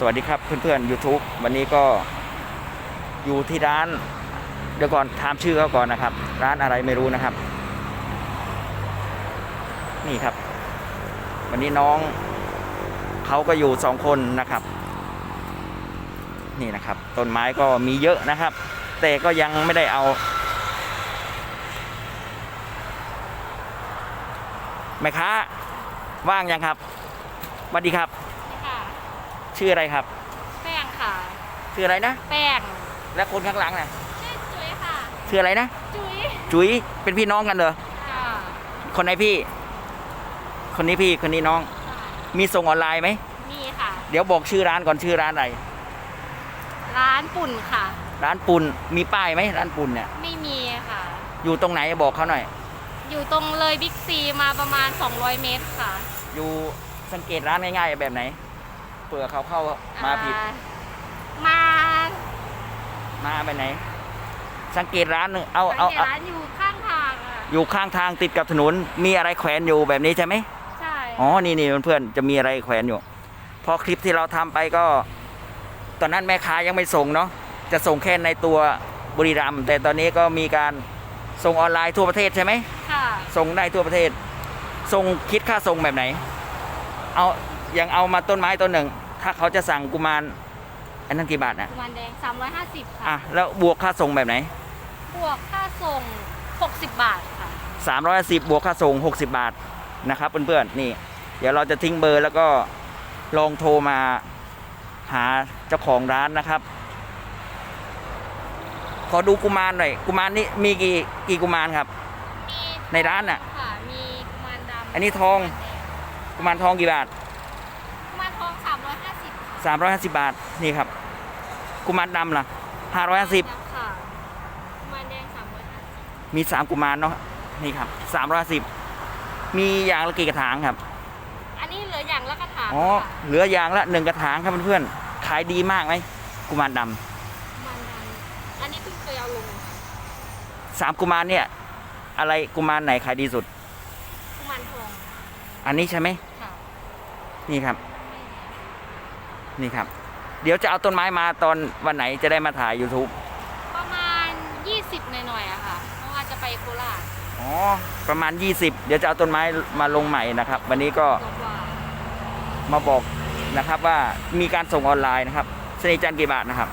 สวัสดีครับเพื่อนๆ YouTube วันนี้ก็อยู่ที่ร้าน เดี๋ยวก่อนถามชื่อเขาก่อนนะครับ ร้านอะไรไม่รู้นะครับ นี่ครับ วันนี้น้องเขาก็อยู่สองคนนะครับ นี่นะครับ ต้นไม้ก็มีเยอะนะครับ แต่ก็ยังไม่ได้เอาแม่ค้าว่างยังครับสวัสดีครับ ชื่ออะไรครับ แป้งค่ะ ชื่ออะไรนะ แป้งและคนข้างหลังน่ะชื่อจุ๋ยค่ะ ชื่ออะไรนะ จุ๋ยจุ๋ยเป็นพี่น้องกันเหรอค่ะคนไหนพี่ คนนี้พี่คนนี้น้อง มีส่งออนไลน์ไหมมีค่ะ เดี๋ยวบอกชื่อร้านก่อนชื่อร้านอะไรร้านปุ่นค่ะ ร้านปุนมีป้ายไหมร้านปุนเนี่ยไม่มีค่ะ อยู่ตรงไหนบอกเขาหน่อย อยู่ตรงเลยบิ๊กซีมาประมาณ 200 เมตรค่ะ อยู่สังเกตร้านง่ายๆแบบไหน เผื่อเขาเข้ามาผิด อ่มามาแบบไหน สังเกตร้านหนึ่งเอาสังเอาเกตเอาร้านอยู่ข้างทางอะอยู่ข้างทางติดกับถนน มีอะไรแขวนอยู่แบบนี้ใช่ไหม ใช่อ๋อ นี่นี่เพื่อนๆจะมีอะไรแขวนอยู่ พอคลิปที่เราทำไปก็ ตอนนั้นแม่ค้ายังไม่ส่งเนาะ จะส่งแค่ในตัวบุรีรัมย์แต่ตอนนี้ก็มีการส่งออนไลน์ทั่วประเทศใช่ไหม ค่ะส่งได้ทั่วประเทศ ส่งคิดค่าส่งแบบไหน เอาอ ย่างเอามาต้นไม้ต้นหนึ่ง ถ้าเขาจะสั่งกุมารอันนั้นกี่บาทนะกุมารแดง 350 ค่ะ อะแล้วบวกค่าส่งแบบไหน บวกค่าส่ง 60 บาทค่ะ 310 บวกค่าส่ง 60 บาทนะครับเพื่อนๆนี่ เดี๋ยวเราจะทิ้งเบอร์แล้วก็ลองโทรมาหาเจ้าของร้านนะครับ ขอดูกุมารหน่อย กุมารนี่มีกี่กี่กุมารครับ มีในร้านน่ะ ค่ะ มีกุมารดำอันนี้ทอง กุมารทองกี่บาทกุมารทอง 350 350 บาท นี่ครับ กุมารดำล่ะ 550 ค่ะกุมารแดง350มี 3 กุมารเนาะ นี่ครับ310มีอย่างละกี่กระถางครับ อันนี้เหลืออย่างละกระถางอ๋อ ค่ะเหลืออย่างละหนึ่งกระถางครับเพื่อนๆ ขายดีมากไหม กุมารดำกุมารดำอันนี้เพิ่งเคยเอาลงสามกุมารเนี่ย อะไรกุมารไหนขายดีสุด กุมารทองอันนี้ใช่ไหม ค่ะ นี่ครับ นี่ครับ เดี๋ยวจะเอาต้นไม้มาตอนวันไหนจะได้มาถ่าย YouTube ประมาณ 20 หน่อยๆอะค่ะ เพราะว่าจะไปโคราชอ๋อประมาณ 20 เดี๋ยวจะเอาต้นไม้มาลงใหม่นะครับ วันนี้ก็กว่ามาบอกนะครับว่ามีการส่งออนไลน์นะครับสนิทจันทร์กี่บาทนะครับ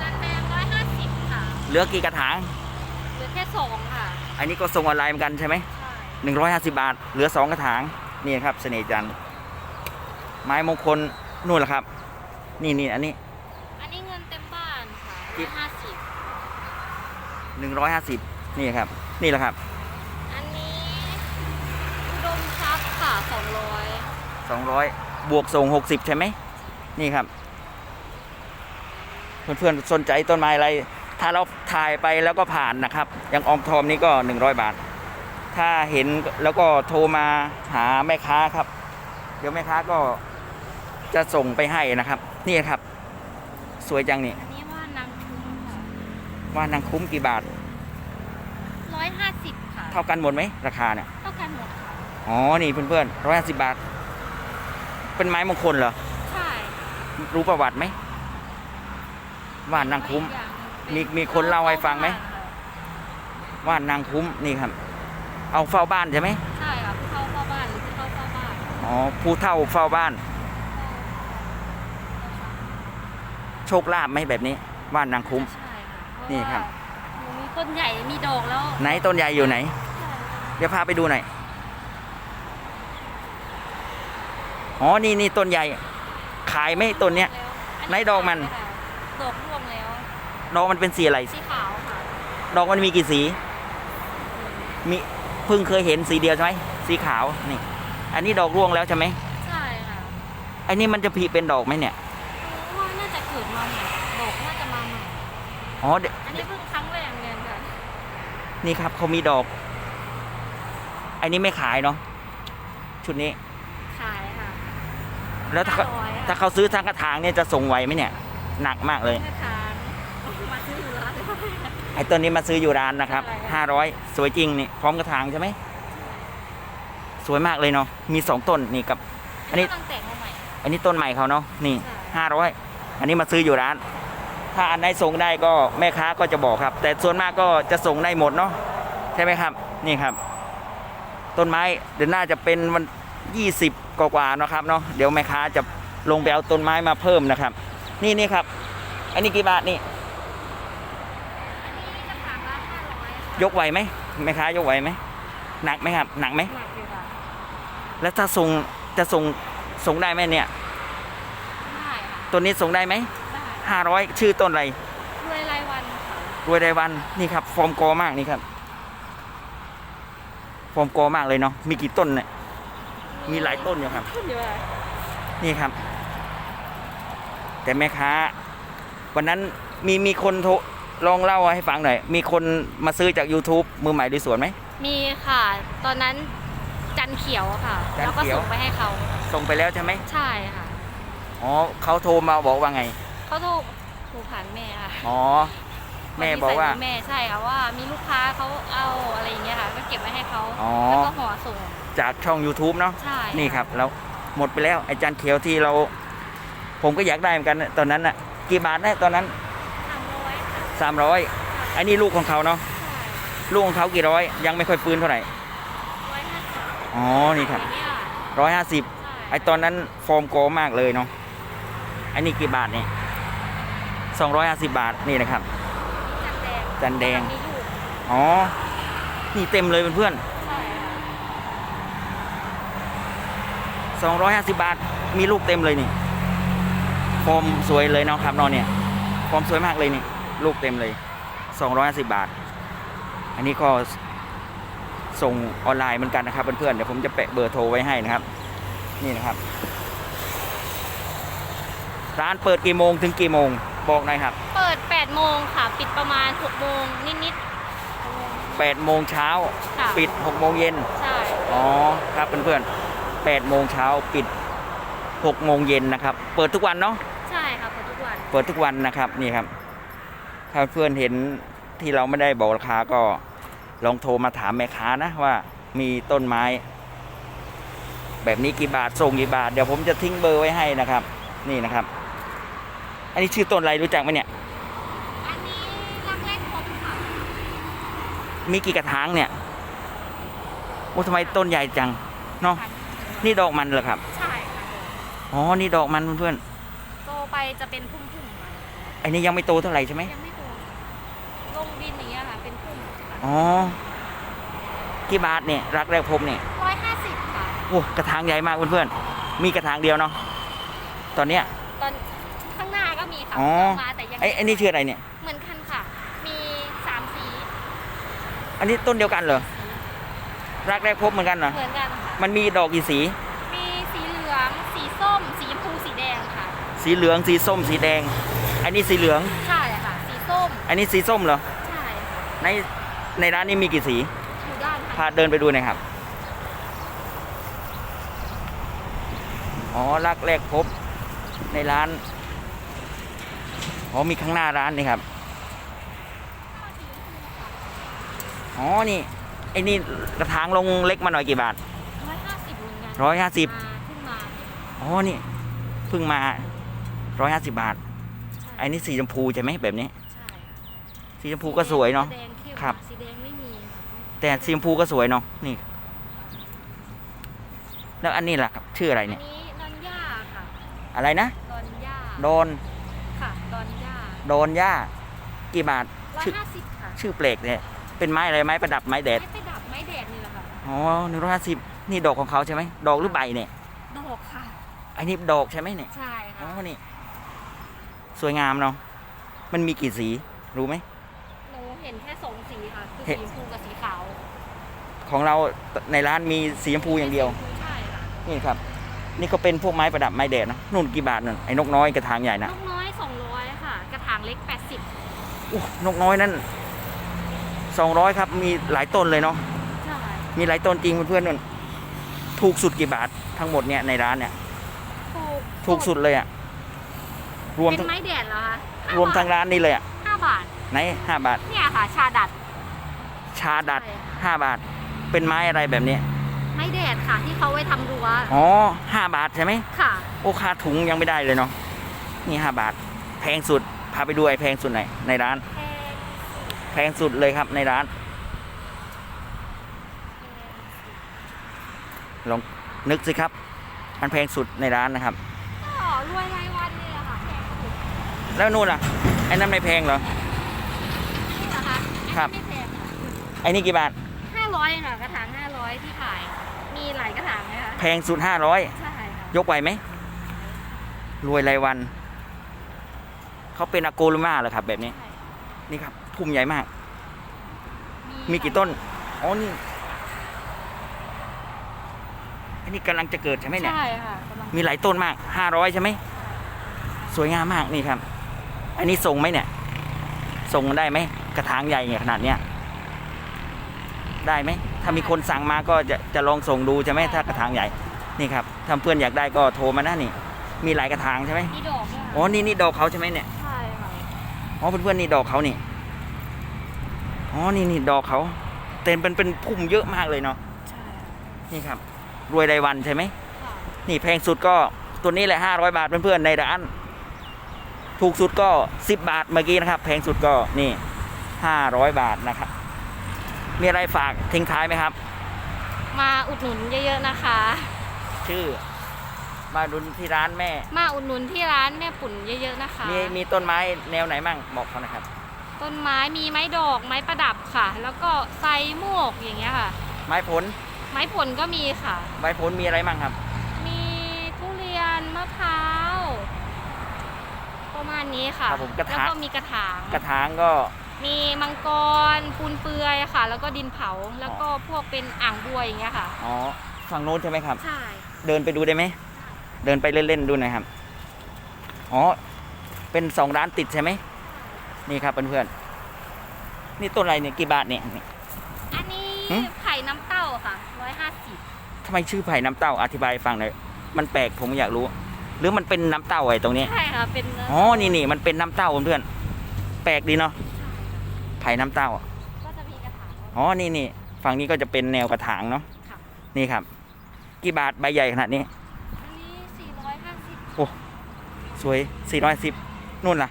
จันแดง150 ค่ะ เหลือกี่กระถาง เหลือแค่สองค่ะ อันนี้ก็ส่งออนไลน์เหมือนกันใช่ไหม ใช่หนึ่งร้อยห้าสิบาท เหลือสองกระถาง นี่ครับเสน่ห์จันทร์ไม้มงคลนู่นแหละครับ นี่นี่อันนี้ อันนี้เงินเต็มบ้านค่ะที่150หนึ่งร้อยห้าสิบนี่ครับ นี่แหละครับ อันนี้อุดมทรัพย์ค่ะ200สองร้อยบวกส่งหกสิบใช่ไหมนี่ครับ เพื่อนๆสนใจต้นไม้อะไร ถ้าเราถ่ายไปแล้วก็ผ่านนะครับ อย่างออมทอมนี่ก็หนึ่งร้อยบาท ถ้าเห็นแล้วก็โทรมาหาแม่ค้าครับ เดี๋ยวแม่ค้าก็จะส่งไปให้นะครับ นี่ครับ สวยจังนี่อันนี้ว่านางคุ้มค่ะว่านางคุ้มกี่บาท150ค่ะ เท่ากันหมดไหมราคาเนี่ยเท่ากันหมดค่ะอ๋อนี่เพื่อนๆร้อยห้าสิบบาท เป็นไม้มงคลเหรอใช่รู้ประวัติไหมว่านางคุ้มเป็นมีมีคนเล่าให้ฟังไหมว่านางคุ้มนี่ครับ เอาเฝ้าบ้านใช่ไหมใช่ค่ะเข้าเฝ้าบ้านหรือจะเข้าเฝ้าบ้านอ๋อผู้เฒ่าเฝ้าบ้าน โชคลาภไหมแบบนี้ว่านนางคุ้ม ใช่ค่ะเพาะนี่ครับ ว่าหนูมีต้นใหญ่มีดอกแล้วไหนต้นใหญ่อยู่ไหนใช่ค่ะเดี๋ยวพาไปดูหน่อย อ๋อ นี่นี่ต้นใหญ่ ขายไหมต้นเนี้ย แล้วไหนดอกมัน ค่ะดอกร่วงแล้วดอกมันเป็นสีอะไร สีขาวค่ะดอกมันมีกี่สี มีเพิ่งเคยเห็นสีเดียวใช่ไหม สีขาว นี่ อันนี้ดอกร่วงแล้วใช่ไหม ใช่ค่ะอันนี้มันจะพีเป็นดอกไหมเนี่ยเพราะ ว่าน่าจะเกิดมาใหม่ดอกน่าจะมาใหม่อ๋อเดี๋ยวอันนี้เพิ่งครั้งแรกเหมือนกันค่ะนี่ครับเขามีดอก อันนี้ไม่ขายเนาะชุดนี้ ขายค่ะแล้วถ้าเขาห้าร้อยอะถ้าเขาซื้อทางกระถางเนี่ยจะส่งไหวไหมเนี่ย หนักมากเลยกระถางมาซื้ออยู่ร้านเลย ไอ้ต้นนี้มาซื้ออยู่ร้านนะครับ ใช่ ห้าร้อยสวยจริงนี่พร้อมกระถางใช่ไหม สวยมากเลยเนาะ มีสองต้นนี่กับ อันนี้ กำลังแต่งมาใหม่ อันนี้ต้นใหม่เขาเนาะ นี่ใช่ ห้าร้อย อันนี้มาซื้ออยู่ร้าน ถ้าอันไหนส่งได้ก็แม่ค้าก็จะบอกครับ แต่ส่วนมากก็จะส่งได้หมดเนาะใช่ไหมครับ นี่ครับ ต้นไม้เดี๋ยวน่าจะเป็นวันยี่สิบกว่าๆเนาะครับเนาะเดี๋ยวแม่ค้าจะลงไปเอาต้นไม้มาเพิ่มนะครับ นี่นี่ครับ อันนี้กี่บาทนี่อันนี้กระถางละห้าร้อยค่ะยกไหวไหมแม่ค้ายกไหวไหมหนักไหมครับ หนักไหมหนักอยู่ค่ะแล้วถ้าส่งจะส่งส่งได้ไหมเนี่ยได้ค่ะ ต้นนี้ส่งได้ไหมได้ห้าร้อยชื่อต้นอะไรรวยรายวันค่ะรวยรายวันนี่ครับฟอร์มโกมากนี่ครับฟอร์มโกมากเลยเนาะมีกี่ต้นเนี่ยมีหลายต้นอยู่ครับขึ้นเยอะเลยนี่ครับ แต่แม่ค้า วันนั้นมีมีคนโทรลองเล่าให้ฟังหน่อย มีคนมาซื้อจาก YouTube มือใหม่ดูสวนไหม มีค่ะ ตอนนั้นจันเขียวค่ะจันแล้วก็เขียวส่งไปให้เขา ส่งไปแล้วใช่ไหม ใช่ค่ะ อ๋อเขาโทรมาบอกว่าไง เขาโทรโทรผ่านแม่ค่ะอ๋อ แม่บอกว่านนี้ใส่แม่ใช่ค่ะว่ามีลูกค้าเขาเอาอะไรอย่างเงี้ยค่ะ ก็เก็บไว้ให้เขาอ๋อ แล้วก็ห่อส่ง จากช่อง YouTube เนาะ ใช่นี่ครับแล้วหมดไปแล้วไอ้จานเขียวที่เรา ผมก็อยากได้เหมือนกันนะตอนนั้นน่ะ กี่บาทได้ตอนนั้น สามร้อยค่ะสามร้อยไอ้นี่ลูกของเขาเนาะใช่ลูกของเขากี่ร้อย ยังไม่ค่อยฟื้นเท่าไหร่ ร้อยห้าสิบอ๋อ นี่ครับ อย่างเงี้ยร้อยห้าสิบ ใช่ไอ้ตอนนั้นฟอร์มโกมากเลยเนาะไอ้นี่กี่บาทเนี่ยสองร้อยห้าสิบบาทนี่นะครับ จันแดงจันแดงมีลูกอ๋อ นี่เต็มเลยเพื่อนใช่ค่ะสองร้อยห้าสิบบาท มีลูกเต็มเลยนี่ฟอร์มสวยเลยเนาะครับเนอนเนี่ยฟอร์มสวยมากเลยนี่ ลูกเต็มเลยสองร้อยห้าสิบบาท อันนี้ก็ส่งออนไลน์เหมือนกันนะครับเพื่อนๆเดี๋ยวผมจะแปะเบอร์โทรไว้ให้นะครับ นี่นะครับ ร้านเปิดกี่โมงถึงกี่โมง บอกหน่อยครับ เปิด 8 โมงค่ะ ปิดประมาณ 6 โมงนิด8โมงเช้าๆค่ะปิด6โมงเย็น ใช่ อ๋อครับเพื่อนๆ8โมงเช้าปิด6โมงเย็นนะครับ เปิดทุกวันเนาะ ใช่ค่ะเปิดทุกวัน เปิดทุกวันนะครับนี่ครับ ถ้าเพื่อนเห็นที่เราไม่ได้บอกราคาก็ลองโทรมาถามแม่ค้านะว่ามีต้นไม้ แบบนี้กี่บาทส่งกี่บาท เดี๋ยวผมจะทิ้งเบอร์ไว้ให้นะครับ นี่นะครับ อันนี้ชื่อต้นอะไรรู้จักไหมเนี่ย อันนี้รักแรกพบค่ะมีกี่กระถางเนี่ยโอ้ทำไมต้นใหญ่จังเนาะ นี่ดอกมันเหรอครับ ใช่ค่ะอ๋อ นี่ดอกมันเพื่อนโตไปจะเป็นพุ่มๆค่ะๆไอ้นี่ยังไม่โตเท่าไหร่ใช่ไหมยังไม่โตลงดินอย่างเงี้ยค่ะ เป็นพุ่มอ๋อ กี่บาทเนี่ยรักแรกพบเนี่ย ร้อยห้าสิบค่ะ โอ้กระถางใหญ่มากเพื่อนๆ มีกระถางเดียวเนาะ ตอนเนี้ย ตอนข้างหน้าก็มี ค่ะอ๋อ มาแต่ยังไอ้ไอ้นี่ชื่ออะไรเนี่ย เหมือนกันค่ะ มีสามสี อันนี้ต้นเดียวกันเหรอ รักแรกพบเหมือนกันเหรอ เหมือนกันค่ะ มันมีดอกกี่สี มีสีเหลือง สีส้ม สีชมพู สีแดงค่ะ สีเหลือง สีส้ม สีแดง อันนี้สีเหลือง ใช่ค่ะ สีส้ม อันนี้สีส้มเหรอ ใช่ค่ะใน ในร้านนี้มีกี่สี อยู่ด้านพาค่ะเดินไปดูหน่อยครับ อ๋อ รักแรกพบ ในร้าน อ๋อมีข้างหน้าร้านนี่ครับอ๋อนี่ไอ้นี่กระถางลงเล็กมาหน่อยกี่บาทร้อยห้าสิบเหมือนกันร้อยห้าสิบมาขึ้นมาอ๋อนี่เพิ่งมาร้อยห้าสิบบาทใช่ไอ้นี่สีชมพูใช่ไหมแบบนี้ใช่ค่ะสีชมพูก็สวยเนาะสีแดงเข้มครับสีแดงไม่มีค่ะแต่สีชมพูก็สวยเนาะนี่ แล้วอันนี้ล่ะครับชื่ออะไรอันเนี่ยนี้ดอนย่าค่ะอะไรนะดอนย่าโดน ค่ะดอนย่าโดนหญ้ากี่บาทร้อยชื่อห้าสิบค่ะชื่อเปลกเนี่ยเป็นไม้อะไรไม้ประดับไม้แดดไม้ไปดับไม้แดดนี่แหละค่ะ อ๋อหนึ่งร้อยห้าสิบนี่ดอกของเขาใช่ไหมดอกหรือใบเนี่ยดอกค่ะ ไอ้นี่ดอกใช่ไหมเนี่ยใช่อ๋อค่ะนี่ สวยงามเนาะมันมีกี่สีรู้ไหม หนูเห็นแค่สองสีค่ะ คือเห็น สีชมพูกับสีขาวของเราในร้านมีสีชมพูอย่างเดียวใช่ค่ะนี่ครับ นี่ก็เป็นพวกไม้ประดับไม้แดดนะนู่นกี่บาทนั่นไอ้นกน้อยกระถางใหญ่นนะกน้อางเล็กแปดสิบอู้นกน้อยนั่นสองร้อยครับ มีหลายต้นเลยเนาะ ใช่มีหลายต้นจริงเพื่อนๆนั่นถูกสุดกี่บาททั้งหมดเนี่ยในร้านเนี่ย ถูกถูกสุดเลยอะรวมเป็ทั้งนไม้แดดเหรอคะห้ารวมทั้งบาทร้านนี่เลยอะห้าบาท ไหนห้าบาท เนี่ยค่ะ ชาดัด ชาดัดใช่ค่ะห้าบาท เป็นไม้อะไรแบบนี้ ไม้แดดค่ะ ที่เขาไว้ทำรั้วอ๋อห้าบาทใช่ไหม ค่ะ โอ้ค่าถุงยังไม่ได้เลยเนาะ นี่ห้าบาท แพงสุด พาไปดูไอ้แพงสุดไหนในร้านแพงแพงสุดเลยครับในร้าน ลองนึกสิครับ อันแพงสุดในร้านนะครับก็รวยรายวันนี่แหละค่ะแพงสุดแล้วนู่นล่ะไอ้นั่นไม่แพงเหรอ นี่เหรอคะครับ ไม่แพงค่ะไอ้นี่กี่บาท ห้าร้อยค่ะกระถางห้าร้อยที่ขาย มีหลายกระถางไหมคะแพงสุดห้าร้อยใช่ค่ะยกไหวไหมรวยรายวัน เขาเป็นอาโกลูมาเหรอครับ แบบนี้ใช่นี่ครับพุ่มใหญ่มาก มีกี่ต้น อ๋อ นี่อันนี้กำลังจะเกิดใช่ไหมเนี่ย ใช่ค่ะกำลังมีหลายต้นมากห้าร้อยใช่ไหม สวยงามมากนี่ครับ อันนี้ส่งไหมเนี่ยส่งได้ไหม กระถางใหญ่เนี่ยขนาดเนี้ย ได้ไหม ถ้ามีคนสั่งมาก็จะจะลองส่งดูใช่ไหมถ้ากระถางใหญ่ นี่ครับถ้าเพื่อนอยากได้ก็โทรมานะนี่ มีหลายกระถางใช่ไหมมีดอกด้วยอ๋อค่ะนี่นี่ดอกเขาใช่ไหมเนี่ยใช่ค่ะ อ๋อเพื่อนๆนี่ดอกเขานี่อ๋อนี่นี่ดอกเขาเต็มเป็นเป็นพุ่มเยอะมากเลยเนาะใช่ค่ะนี่ครับ รวยรายวันใช่ไหมค่ะนี่แพงสุดก็ตัวนี้แหละห้าร้อยบาทเพื่อนๆในร้าน ถูกสุดก็สิบบาทเมื่อกี้นะครับ แพงสุดก็นี่ห้าร้อยบาทนะครับ มีอะไรฝากทิ้งท้ายไหมครับ มาอุดหนุนเยอะๆนะคะ ชื่อ มาดุนที่ร้านแม่ มาอุดหนุนที่ร้านแม่ปุ่นเยอะๆนะคะ มีมีต้นไม้แนวไหนมั่งบอกเขานะครับ ต้นไม้มีไม้ดอกไม้ประดับค่ะ แล้วก็ไซโมกอย่างเงี้ยค่ะ ไม้ผล ไม้ผลก็มีค่ะ ไม้ผลมีอะไรมั่งครับ มีทุเรียนมะพร้าวประมาณนี้ค่ะครับผมกระแล้วถางก็มีกระถาง กระถางก็มีมังกรปูนเปือยค่ะ แล้วก็ดินเผาแล้วก็พวกเป็นอ่างบัวอย่างเงี้ยค่ะอ๋อฝั่งโน้นใช่ไหมครับ ใช่เดินไปดูได้ไหม เดินไปเล่นๆดูหน่อยครับ อ๋อ เป็นสองร้านติดใช่ไหม นี่ครับเพื่อนๆ นี่ต้นอะไรเนี่ยกี่บาทเนี่ยนี่อันนี้หึไข่น้ำเต้าค่ะร้อยห้าสิบทำไมชื่อไผ่น้ำเต้าอธิบายให้ฟังหน่อยมันแปลกผมอยากรู้ หรือมันเป็นน้ำเต้าไอ้ตรงนี้ ใช่ค่ะ เป็นอ๋อ นี่นี่มันเป็นน้ำเต้าเพื่อนๆแปลกดีเนาะไผ่น้ำเต้า ก็จะมีกระถาง อ๋อ นี่นี่ฝั่งนี้ก็จะเป็นแนวกระถางเนาะค่ะนี่ครับ กี่บาทใบใหญ่ขนาดนี้อันนี้สี่ร้อยห้าสิบ สวย 410นู่นล่ะ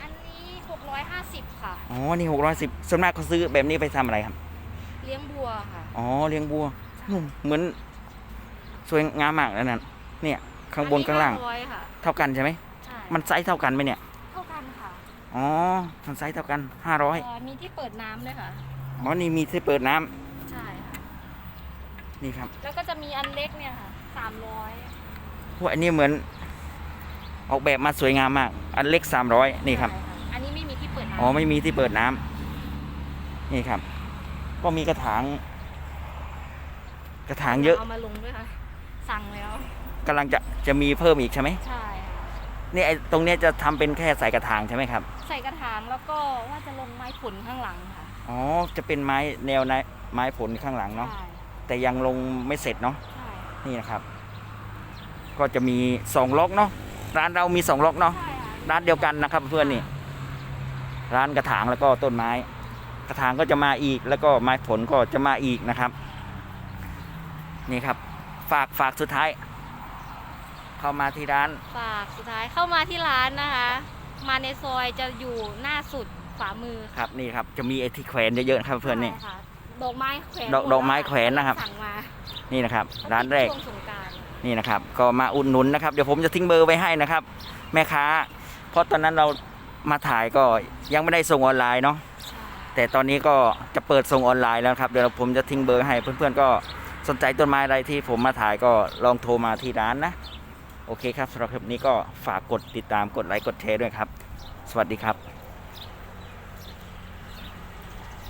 อันนี้หกร้อยห้าสิบค่ะ อ๋อ นี่ 610ส่วนมากเขาซื้อแบบนี้ไปทำอะไรครับ เลี้ยงบัวค่ะ อ๋อ เลี้ยงบัวนู่นเหมือน สวยงามมากแล้วนั่นเนี่ย ข้างบนข้างล่างร้อยค่ะ เท่ากันใช่ไหม ใช่ มันไซส์เท่ากันไหมเนี่ย เท่ากันค่ะอ๋อมันไซส์เท่ากันห้าร้อยเอ่อมีที่เปิดน้ำด้วยค่ะ อ๋อนี่มีที่เปิดน้ำใช่ค่ะ นี่ครับ แล้วก็จะมีอันเล็กเนี่ยค่ะสามร้อยพวกอันนี้เหมือน ออกแบบมาสวยงามมาก อันเล็กสามร้อยนี่ครับอันนี้ไม่มีที่เปิดน้ำอ๋อไม่มีที่เปิดน้ำนี่ครับ ก็มีกระถาง กระถางเยอะเอามาลงด้วยค่ะ สั่งแล้ว กำลังจะจะมีเพิ่มอีกใช่ไหมใช่ค่ะนี่ไอ้ตรงเนี้ยจะทำเป็นแค่ใส่กระถางใช่ไหมครับ ใส่กระถางแล้วก็ว่าจะลงไม้ผลข้างหลังค่ะอ๋อ จะเป็นไม้แนวไม้ไม้ผลข้างหลังเนาะ ใช่แต่ยังลงไม่เสร็จเนาะ ใช่นี่นะครับ ก็จะมีสองล็อกเนาะ ร้านเรามีสองล็อกเนาะใช่ค่ะร้านเดียวกันนะครับเพื่อนนี่ ร้านกระถางแล้วก็ต้นไม้ กระถางก็จะมาอีก แล้วก็ไม้ผลก็จะมาอีกนะครับ นี่ครับ ฝากฝากสุดท้าย เข้ามาที่ร้าน ฝากสุดท้ายเข้ามาที่ร้านนะคะ มาในซอยจะอยู่หน้าสุดขวามือครับนี่ครับ จะมีไอ้ที่แขวนเยอะๆนะครับเพื่อนนี่ ใช่ค่ะดอกไม้แขวนดอกดอกไม้แขวนนะครับ สั่งมานี่นะครับ ร้านแรก ช่วงสงกรานต์ นี่นะครับ ก็มาอุดหนุนนะครับ เดี๋ยวผมจะทิ้งเบอร์ไว้ให้นะครับ แม่ค้า เพราะตอนนั้นเรามาถ่ายก็ยังไม่ได้ส่งออนไลน์เนาะแต่ตอนนี้ก็จะเปิดส่งออนไลน์แล้วครับ เดี๋ยวผมจะทิ้งเบอร์ให้เพื่อนๆก็สนใจต้นไม้อะไรที่ผมมาถ่ายก็ลองโทรมาที่ร้านนะ โอเคครับสำหรับคลิปนี้ก็ฝากกดติดตามกดไลค์กดแชร์ด้วยครับ สวัสดีครับ